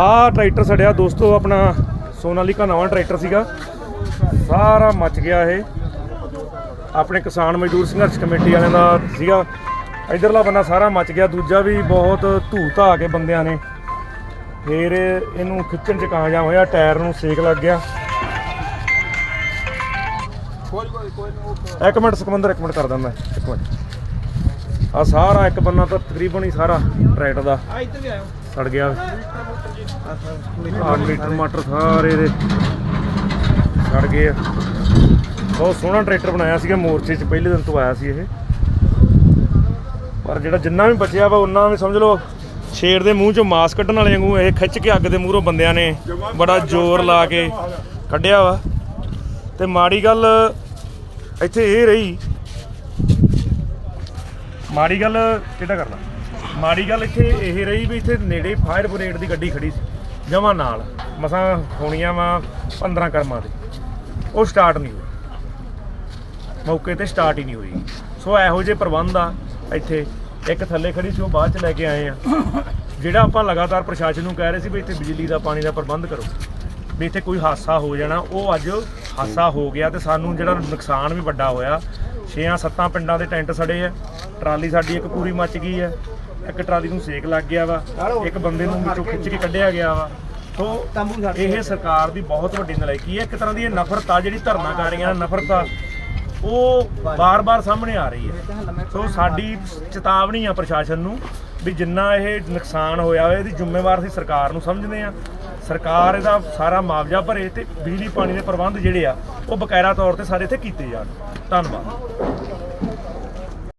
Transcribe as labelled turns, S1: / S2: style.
S1: ਆਹ ਟਰੈਕਟਰ ਸੜਿਆ ਦੋਸਤੋ ਆਪਣਾ ਸੋਨਾਲੀਕਾ ਨਵਾਂ ਟਰੈਕਟਰ ਸੀਗਾ। ਸਾਰਾ ਮੱਚ ਗਿਆ ਇਹ। ਆਪਣੇ ਕਿਸਾਨ ਮਜ਼ਦੂਰ ਸੰਘਰਸ਼ ਕਮੇਟੀ ਵਾਲਿਆਂ ਦਾ ਸੀਗਾ। ਇਧਰਲਾ ਬੰਨਾ ਸਾਰਾ ਮੱਚ ਗਿਆ ਦੂਜਾ ਵੀ ਬਹੁਤ ਧੂ ਧਾ ਕੇ ਬੰਦਿਆਂ ਨੇ। ਫੇਰ ਇਹਨੂੰ ਖਿੱਚਣ ਚ ਕਾਮਯਾਬ ਹੋਇਆ ਟਾਇਰ ਨੂੰ ਸੇਕ ਲੱਗ ਗਿਆ। ਇੱਕ ਮਿੰਟ ਸੁਖਮੰਦਰ ਇੱਕ ਮਿੰਟ ਕਰ ਦਿੰਦਾ ਇੱਕ ਮਿੰਟ। ਆ ਸਾਰਾ ਇੱਕ ਬੰਨਾ ਤਾਂ ਤਕਰੀਬਨ ਹੀ ਸਾਰਾ ਟਰੈਕਟਰ ਦਾ।
S2: ਆ ਇੱਧਰ ਵੀ ਆਇਓ।
S1: ਸੜ ਗਿਆ। ਆ ਮੀਟਰ ਮਾਟਰ ਸਾਰੇ ਦੇ ਸੜ ਗਏ ਆ। ਬਹੁਤ ਸੋਹਣਾ ਟਰੈਕਟਰ ਬਣਾਇਆ ਸੀਗਾ ਮੋਰਚੇ 'ਚ ਪਹਿਲੇ ਦਿਨ ਤੋਂ ਆਇਆ ਸੀ ਇਹ। ਪਰ ਜਿਹੜਾ ਜਿੰਨਾ ਵੀ ਬਚਿਆ ਵਾ ਉਹਨਾਂ ਵੀ ਸਮਝ ਲਓ ਸ਼ੇਰ ਦੇ ਮੂੰਹ 'ਚੋਂ ਮਾਸ ਕੱਢਣ ਵਾਲੇ ਵਾਂਗੂ ਇਹ ਖਿੱਚ ਕੇ ਅੱਗ ਦੇ ਮੂਹਰੋਂ ਬੰਦਿਆਂ ਨੇ ਬੜਾ ਜ਼ੋਰ ਲਾ ਕੇ ਕੱਢਿਆ ਵਾ। ਤੇ ਮਾੜੀ ਗੱਲ ਇੱਥੇ ਇਹ ਰਹੀ ਮਾੜੀ ਗੱਲ ਕਿਹੜਾ ਕਰਨਾ ਮਾੜੀ ਗੱਲ ਇੱਥੇ ਇਹ ਰਹੀ ਵੀ ਇੱਥੇ ਨੇੜੇ ਫਾਇਰ ਬ੍ਰਿਗੇਡ ਦੀ ਗੱਡੀ ਖੜੀ ਸੀ, ਜਮਾਂ ਨਾਲ। ਮਸਾਂ ਹੋਣੀਆਂ ਵਾ 15 ਕਰਮਾਂ ਦੇ। ਉਹ ਸਟਾਰਟ ਨਹੀਂ ਹੋਈ। ਮੌਕੇ ਤੇ ਸਟਾਰਟ ਹੀ ਨਹੀਂ ਹੋਈ। ਸੋ ਇਹੋ ਜਿਹੇ ਪ੍ਰਬੰਧ ਆ ਇੱਥੇ। ਇੱਕ ਥੱਲੇ ਖੜੀ ਸੀ, ਉਹ ਬਾਅਦ ਚ ਲੈ ਕੇ ਆਏ ਆ। ਜਿਹੜਾ ਆਪਾਂ ਲਗਾਤਾਰ ਪ੍ਰਸ਼ਾਸਨ ਨੂੰ ਕਹਿ ਰਹੇ ਸੀ ਵੀ ਇੱਥੇ ਬਿਜਲੀ ਦਾ, ਪਾਣੀ ਦਾ ਪ੍ਰਬੰਧ ਕਰੋ। ਵੀ ਇੱਥੇ ਕੋਈ ਹਾਦਸਾ ਹੋ ਜਾਣਾ, ਉਹ ਅੱਜ ਹਾਦਸਾ ਹੋ ਗਿਆ ਤੇ ਸਾਨੂੰ ਜਿਹੜਾ ਨੁਕਸਾਨ ਵੀ ਵੱਡਾ ਹੋਇਆ, ਛੇਆਂ ਸੱਤਾਂ ਪਿੰਡਾਂ ਦੇ ਟੈਂਟ ਸੜੇ ਆ। ਟਰਾਲੀ ਸਾਡੀ ਇੱਕ ਪੂਰੀ ਮੱਚ ਗਈ ਹੈ ਇੱਕ ਟਰਾਲੀ ਨੂੰ ਸੇਕ ਲੱਗ ਗਿਆ ਵਾ। ਇੱਕ ਬੰਦੇ ਨੂੰ ਵਿੱਚੋਂ ਖਿੱਚ ਕੇ ਕੱਢਿਆ ਗਿਆ ਵਾ। ਸੋ ਇਹ ਸਰਕਾਰ ਦੀ ਬਹੁਤ ਵੱਡੀ ਨਲਾਇਕੀ ਹੈ। ਇੱਕ ਤਰ੍ਹਾਂ ਦੀ ਇਹ ਨਫ਼ਰਤ ਆ ਜਿਹੜੀ ਧਰਨਾ ਕਰ ਰਹੀਆਂ ਨਫ਼ਰਤ ਆ। ਉਹ ਬਾਰ-ਬਾਰ ਸਾਹਮਣੇ ਆ ਰਹੀ ਹੈ। ਸੋ ਸਾਡੀ ਚੇਤਾਵਨੀ ਆ ਪ੍ਰਸ਼ਾਸਨ ਨੂੰ ਵੀ ਜਿੰਨਾ ਇਹ ਨੁਕਸਾਨ ਹੋਇਆ ਹੋਇਆ ਇਹਦੀ ਜ਼ਿੰਮੇਵਾਰ ਅਸੀਂ ਸਰਕਾਰ ਨੂੰ ਸਮਝਦੇ ਆ ਸਰਕਾਰ ਇਹਦਾ ਸਾਰਾ ਮੁਆਵਜ਼ਾ ਭਰੇ ਤੇ ਬਿਜਲੀ, ਪਾਣੀ ਦੇ ਪ੍ਰਬੰਧ ਜਿਹੜੇ ਆ, ਉਹ ਬਕਾਇਦਾ ਤੌਰ ਤੇ ਸਾਰੇ ਇੱਥੇ ਕੀਤੇ ਜਾਣ। ਧੰਨਵਾਦ।